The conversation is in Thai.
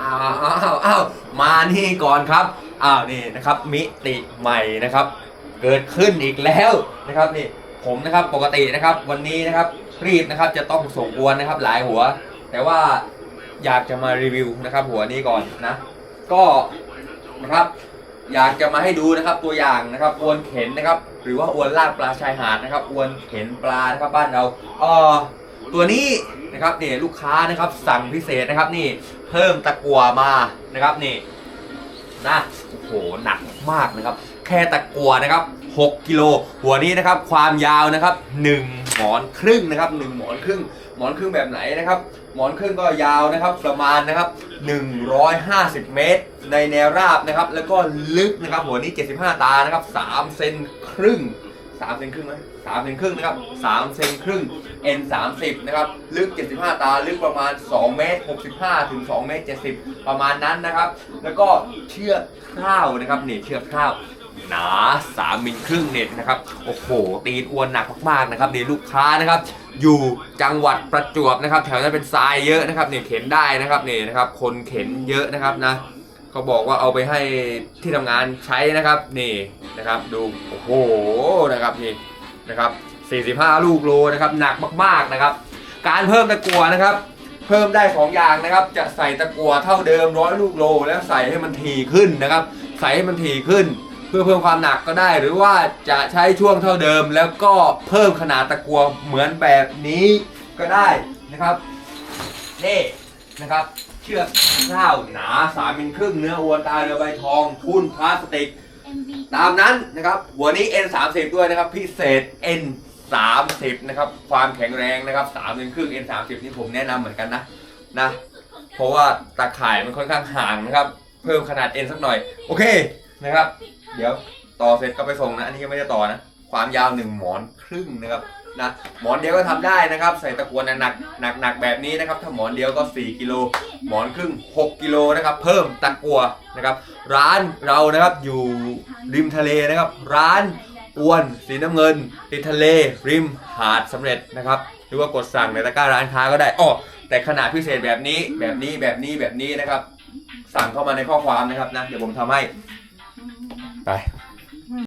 อ้าวอ้าวอ้าวมานี่ก่อนครับอ้าวนี่นะครับมิติใหม่นะครับ เกิดขึ้นอีกแล้วนะครับนี่ผมนะครับปกตินะครับวันนี้นะครับรีบนะครับจะต้องส่งอวนนะครับหลายหัว แต่ว่าอยากจะมารีวิวนะครับ หัวนี้ก่อนนะก็นะครับ อยากจะมาให้ดูนะครับตัวอย่างนะครับอวนเข็นนะครับ หรือว่าอวนลากปลาชายหาดนะครับอวนเข็นปลานะครับบ้านเราเออ ตัวนี้นะครับนี่ลูกค้านะครับสั่งพิเศษนะครับนี่เพิ่มตะกั่วมานะครับนี่นะโอ้โหหนักมากนะครับ แค่ตะกั่วนะครับ 6 กิโล หัวนี้นะครับ ความยาวนะครับ 1 หมอนครึ่งนะครับ 1 หมอนครึ่ง หมอนครึ่งแบบไหนนะครับ หมอนครึ่งก็ยาวนะครับ ประมาณนะครับ 150 เมตร ในแนวราบนะครับ แล้วก็ลึกนะครับ หัวนี้ 75 ตานะครับ3เซนครึ่ง 3เซนครึ่งไหม3เซนครึ่งนะครับ3เซนครึ่ง N 30นะครับ ลึก 75 ตา ลึกประมาณ 2 เมตร 65 ถึง 2 เมตร 70 ประมาณนั้นนะครับ แล้วก็เชือกข้าวนะครับนี่เชือกข้าวหนา3มิลครึ่งเน็ตนะครับ โอ้โห ตีนอ้วนหนักมากๆนะครับนี่ลูกค้านะครับ อยู่จังหวัดประจวบนะครับ แถวนั้นเป็นทรายเยอะนะครับนี่เข็นได้นะครับนี่นะครับ คนเข็นเยอะนะครับนะ เขาบอกว่าเอาไปให้ที่ทำงานใช้นะครับนี่นะครับดูโอ้โหนะครับนี่นะครับ45 ลูกโลนะครับหนักมากๆนะครับ การเพิ่มตะกัวนะครับ เพิ่มได้สองย่างนะครับ จะใส่ตะกัวเท่าเดิมร้อยลูกโล แล้วใส่ให้มันถี่ขึ้นนะครับ ใส่ให้มันถี่ขึ้น เพื่อเพิ่มความหนักก็ได้ หรือว่าจะใช้ช่วงเท่าเดิม แล้วก็เพิ่มขนาดตะกัวเหมือนแบบนี้ก็ได้นะครับนี่นะครับ ชือกข้าวหนาสามมิลครึ่งเนื้อวัวตาเรือใบทองทุ่นพลาสติก ตามนั้นนะครับ หัวนี้ N 3 0ด้วยนะครับ พิเศษ N 3 0นะครับ ความแข็งแรงนะครับ3มิลครึ่ง N 3 0นี่ผมแนะนำเหมือนกันนะนะ เพราะว่าตาข่ายมันค่อนข้างห่างนะครับ เพิ่มขนาด N สักหน่อย โอเคนะครับ เดี๋ยวต่อเสร็จก็ไปส่งนะ อันนี้ยังไม่ได้ต่อนะ ความยาวหนึ่งหมอนครึ่งนะครับ นะหมอนเดียวก็ทำได้นะครับ ใส่ตะกรวดหนักหนักหนักแบบนี้นะครับ ถ้าหมอนเดียวก็ 4 กิโล หมอนครึ่ง 6 กิโลนะครับ เพิ่มตะกัวนะครับ ร้านเรานะครับอยู่ริมทะเลนะครับ ร้านอ้วนสีน้ำเงิน ติดทะเล ริมหาดสำเร็จนะครับ หรือว่ากดสั่งในตะกร้าร้านค้าก็ได้อ้อแต่ขนาดพิเศษแบบนี้แบบนี้แบบนี้แบบนี้นะครับ สั่งเข้ามาในข้อความนะครับนะเดี๋ยวผมทำให้ไป